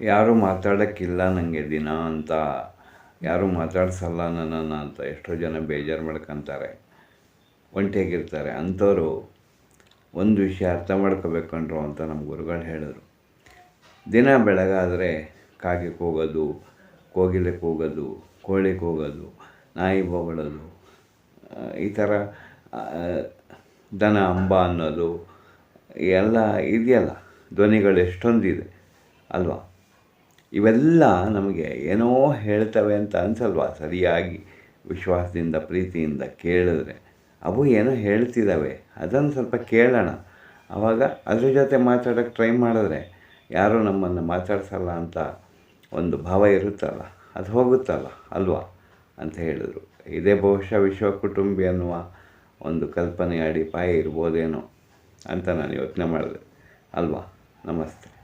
ಯಾರೂ ಮಾತಾಡೋಕ್ಕಿಲ್ಲ ನನಗೆ ದಿನ ಅಂತ. ಯಾರೂ ಮಾತಾಡ್ಸಲ್ಲ ನನ್ನನ್ನು ಅಂತ. ಎಷ್ಟೋ ಜನ ಬೇಜಾರು ಮಾಡ್ಕೊತಾರೆ. ಒಂಟಿಯಾಗಿರ್ತಾರೆ. ಅಂಥವ್ರು ಒಂದು ವಿಷಯ ಅರ್ಥ ಮಾಡ್ಕೋಬೇಕು ಕಣ್ರು ಅಂತ ನಮ್ಮ ಗುರುಗಳು ಹೇಳಿದ್ರು ದಿನ ಬೆಳಗಾದರೆ ಕಾಗೆ ಹೋಗೋದು ಕೋಗಿಲೆ ಕೂಗೋದು ಕೋಳಿ ಕೂಗೋದು ನಾಯಿ ಬೊಗಳೋದು ಈ ಥರ ದನ, ಅಂಬ ಅನ್ನೋದು, ಎಲ್ಲ ಇದೆಯಲ್ಲ. ಧ್ವನಿಗಳು ಎಷ್ಟೊಂದಿದೆ. ಅಲ್ವಾ? ಇವೆಲ್ಲ ನಮಗೆ ಏನೋ ಹೇಳ್ತವೆ ಅಂತ ಅನಿಸಲ್ವಾ? ಸರಿಯಾಗಿ ವಿಶ್ವಾಸದಿಂದ, ಪ್ರೀತಿಯಿಂದ ಕೇಳಿದ್ರೆ. ಅವು ಏನೋ ಹೇಳ್ತಿದ್ದಾವೆ ಅದನ್ನು ಸ್ವಲ್ಪ ಕೇಳೋಣ. ಆವಾಗ ಅದ್ರ ಜೊತೆ ಮಾತಾಡೋಕ್ಕೆ ಟ್ರೈ ಮಾಡಿದ್ರೆ ಯಾರೂ ನಮ್ಮನ್ನು ಮಾತಾಡ್ಸಲ್ಲ ಅಂತ ಒಂದು ಭಾವ ಇರುತ್ತಲ್ಲ? ಅದು ಹೋಗುತ್ತಲ್ಲ, ಅಲ್ವಾ? ಅಂತ ಹೇಳಿದರು. ಇದೇ ಬಹುಶಃ ವಿಶ್ವ ಕುಟುಂಬಿ ಅನ್ನುವ ಒಂದು ಕಲ್ಪನೆ ಅಡಿಪಾಯ ಇರ್ಬೋದೇನೋ ಅಂತ ನಾನು ಯೋಚನೆ ಮಾಡಿದೆ. ಅಲ್ವಾ? ನಮಸ್ತೆ.